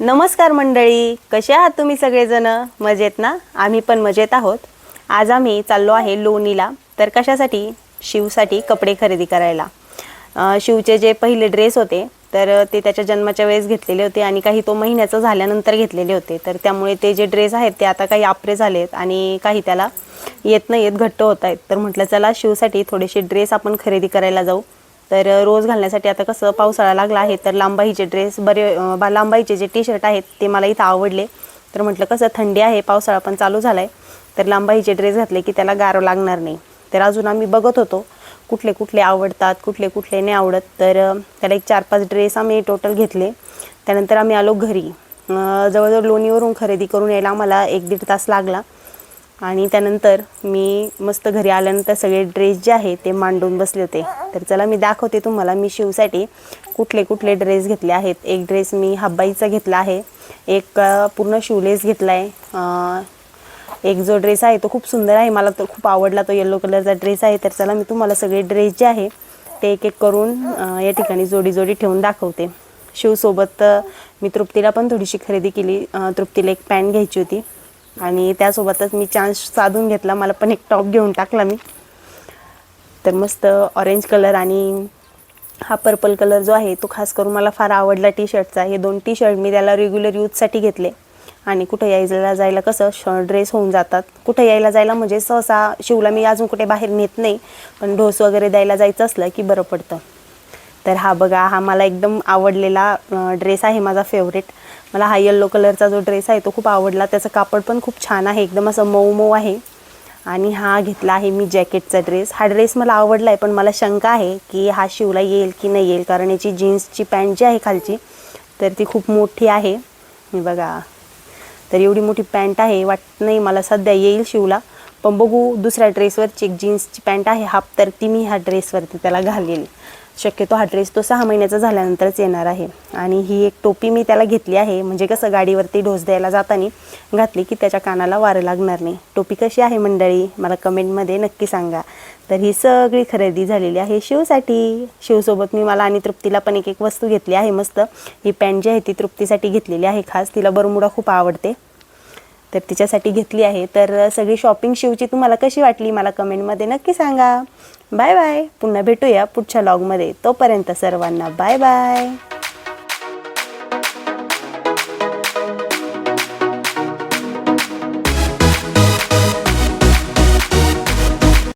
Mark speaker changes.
Speaker 1: नमस्कार मंडळी कसे आहात तुम्ही सगळेजण? मजेत ना? आम्ही पण मजेत आहोत. आज आम्ही चाललो आहे लोणीला. तर कशासाठी? शिवसाठी कपडे खरेदी करायला. शिवचे जे पहिले ड्रेस होते तर ते त्याच्या जन्माच्या वेळेस घेतलेले होते आणि काही तो महिन्याचं झाल्यानंतर घेतलेले होते. तर त्यामुळे ते जे ड्रेस आहेत ते आता काही आपरे झालेत आणि काही त्याला येत नाही येत घट्ट होत आहेत तर म्हटलं चला शिवसाठी थोडेसे ड्रेस आपण खरेदी करायला जाऊ. तर रोज घालण्यासाठी आता कसं पावसाळा लागला आहे तर लांबाईचे ड्रेस बरे बा लांबाईचे जे टी शर्ट आहेत ते मला इथं आवडले. तर म्हटलं कसं थंडी आहे पावसाळा पण चालू झाला आहे तर लांबाईचे ड्रेस घातले की त्याला गारं लागणार नाही. तर अजून आम्ही बघत होतो कुठले कुठले आवडतात कुठले कुठले नाही आवडत. तर त्याला एक चार पाच ड्रेस आम्ही टोटल घेतले. त्यानंतर आम्ही आलो घरी. जवळजवळ लोणीवरून खरेदी करून यायला आम्हाला एक दीड तास लागला. आणि त्यानंतर मी मस्त घरी आल्यानंतर सगळे ड्रेस जे आहे ते मांडून बसले होते. तर चला मी दाखवते तुम्हाला मी शिवसाठी कुठले कुठले ड्रेस घेतले आहेत. एक ड्रेस मी हब्बाईचा घेतला आहे. एक पूर्ण शिवलेस घेतला आहे एक जो ड्रेस आहे तो खूप सुंदर आहे. मला तो खूप आवडला तो येलो कलरचा ड्रेस आहे. तर चला मी तुम्हाला सगळे ड्रेस जे आहे ते एक एक करून या ठिकाणी जोडी जोडी ठेवून दाखवते. शिवसोबत मी तृप्तीला पण थोडीशी खरेदी केली. तृप्तीला एक पॅन्ट घ्यायची होती. आणि त्यासोबतच मी चान्स साधून घेतला. मला पण एक टॉप घेऊन टाकला मी. तर मस्त ऑरेंज कलर आणि हा पर्पल कलर जो आहे तो खास करून मला फार आवडला टी शर्टचा हे दोन टी शर्ट मी त्याला रेग्युलर यूजसाठी घेतले. आणि कुठं यायला जायला कसं श ड्रेस होऊन जातात. कुठं यायला जायला म्हणजे सहसा शिवला मी अजून कुठे बाहेर नेत नाही. पण ढोस वगैरे द्यायला जायचं असलं की बरं पडतं. तर हा बघा हा मला एकदम आवडलेला ड्रेस आहे माझा फेवरेट मला हा येल्लो कलरचा जो ड्रेस आहे तो खूप आवडला. त्याचं कापड पण खूप छान आहे एकदम असं मऊ मऊ आहे. आणि हा घेतला आहे मी जॅकेटचा ड्रेस हा ड्रेस मला आवडला आहे पण मला शंका आहे की हा शिवला येईल की नाही येईल. कारण याची जीन्सची पॅन्ट जी आहे खालची तर ती खूप मोठी आहे. बघा. तर एवढी मोठी पॅन्ट आहे वाटत नाही मला सध्या येईल शिवला. पण बघू दुसऱ्या ड्रेसवरची एक जीन्सची पॅन्ट आहे हाफ तर ती मी ह्या ड्रेसवरती त्याला घालेल शक्यतो हा ड्रेस तो सहा महिन्याचा झाल्यानंतरच येणार आहे. आणि ही एक टोपी मी त्याला घेतली आहे म्हणजे कसं गाडीवरती ढोस द्यायला जाताना घातली की त्याच्या कानाला वारं लागणार नाही. टोपी कशी आहे मंडळी? मला कमेंटमध्ये नक्की सांगा. तर ही सगळी खरेदी झालेली आहे शिवसाठी. शिवसोबत मी मला आणि तृप्तीला पण एक एक वस्तू घेतली आहे मस्त. ही पॅन्ट जी आहे ती तृप्तीसाठी घेतलेली आहे खास. तिला बरमुडा खूप आवडते. तर तिच्यासाठी घेतली आहे. तर सगळी शॉपिंग शिवची तुम्हाला कशी वाटली मला कमेंटमध्ये नक्की सांगा. बाय बाय पुन्हा भेटूया पुढच्या लॉगमध्ये तोपर्यंत सर्वांना बाय बाय